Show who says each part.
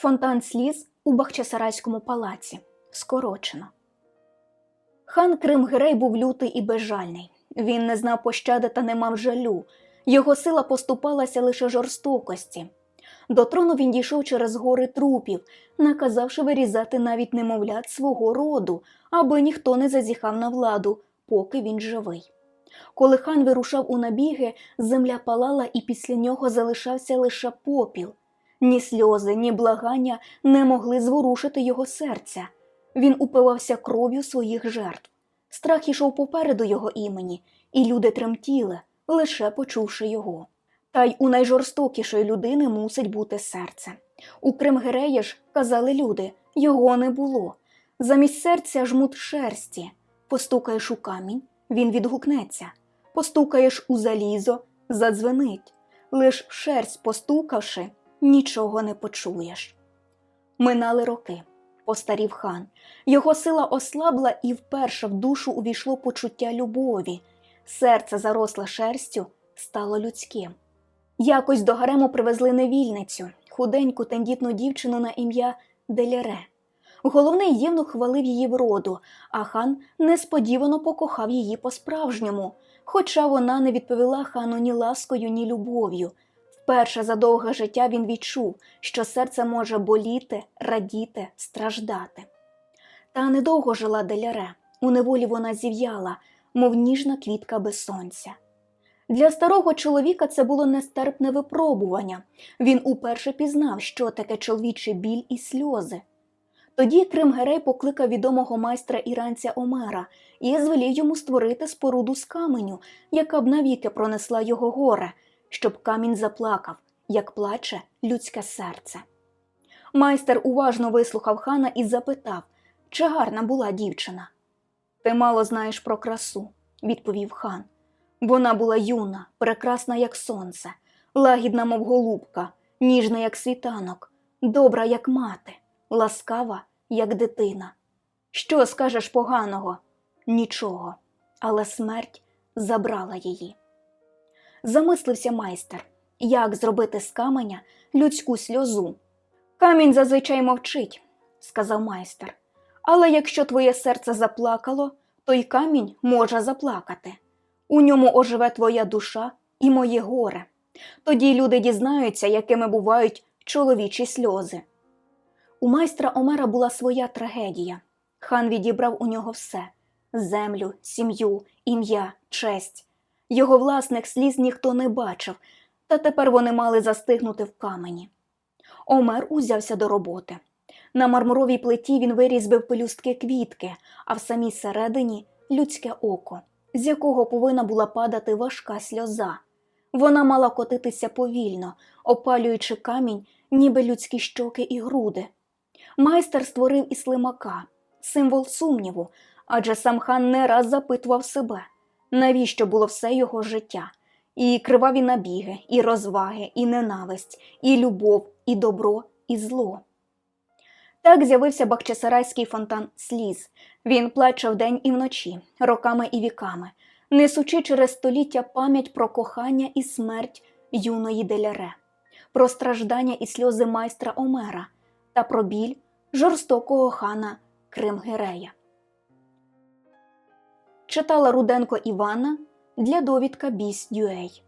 Speaker 1: Фонтан сліз у Бахчисарайському палаці. Скорочено. Хан Кримгирей був лютий і безжальний. Він не знав пощади та не мав жалю. Його сила поступалася лише жорстокості. До трону він дійшов через гори трупів, наказавши вирізати навіть немовлят свого роду, аби ніхто не зазіхав на владу, поки він живий. Коли хан вирушав у набіги, земля палала і після нього залишався лише попіл. Ні сльози, ні благання не могли зворушити його серця. Він упивався кров'ю своїх жертв. Страх ішов попереду його імені, і люди тремтіли, лише почувши його. Та й у найжорстокішої людини мусить бути серце. У Кримгереї ж, казали люди, його не було. Замість серця жмут шерсті. Постукаєш у камінь, він відгукнеться. Постукаєш у залізо, задзвенить. Лиш шерсть постукавши, нічого не почуєш. Минали роки. Постарів хан. Його сила ослабла і вперше в душу увійшло почуття любові. Серце, заросле шерстю, стало людським. Якось до гарему привезли невільницю, худеньку тендітну дівчину на ім'я Деляре. Головний євнух хвалив її вроду, а хан несподівано покохав її по-справжньому, хоча вона не відповіла хану ні ласкою, ні любов'ю. Вперше за довге життя він відчув, що серце може боліти, радіти, страждати. Та недовго жила Деляре. У неволі вона зів'яла, мов ніжна квітка без сонця. Для старого чоловіка це було нестерпне випробування. Він уперше пізнав, що таке чоловічий біль і сльози. Тоді Кримгерей покликав відомого майстра іранця Омера і звелів йому створити споруду з каменю, яка б навіки пронесла його горе, щоб камінь заплакав, як плаче людське серце. Майстер уважно вислухав хана і запитав, чи гарна була дівчина. Ти мало знаєш про красу, відповів хан. Вона була юна, прекрасна, як сонце, лагідна, мов голубка, ніжна, як світанок, добра, як мати, ласкава, як дитина. Що скажеш поганого? Нічого, але смерть забрала її. Замислився майстер, як зробити з каменя людську сльозу. Камінь зазвичай мовчить, сказав майстер. Але якщо твоє серце заплакало, то й камінь може заплакати. У ньому оживе твоя душа і моє горе. Тоді люди дізнаються, якими бувають чоловічі сльози. У майстра Омера була своя трагедія. Хан відібрав у нього все землю, сім'ю, ім'я, честь. Його власних сліз ніхто не бачив, та тепер вони мали застигнути в камені. Омер узявся до роботи. На мармуровій плиті він вирізбив пелюстки квітки, а в самій середині людське око, з якого повинна була падати важка сльоза. Вона мала котитися повільно, опалюючи камінь, ніби людські щоки і груди. Майстер створив і слимака, символ сумніву, адже сам хан не раз запитував себе, навіщо було все його життя, і криваві набіги, і розваги, і ненависть, і любов, і добро, і зло. Так з'явився Бахчисарайський фонтан сліз. Він плаче вдень і вночі, роками і віками, несучи через століття пам'ять про кохання і смерть юної деляре, про страждання і сльози майстра Омера та про біль жорстокого хана Кримгерея. Читала Руденко Івана для довідка Біс Дюей.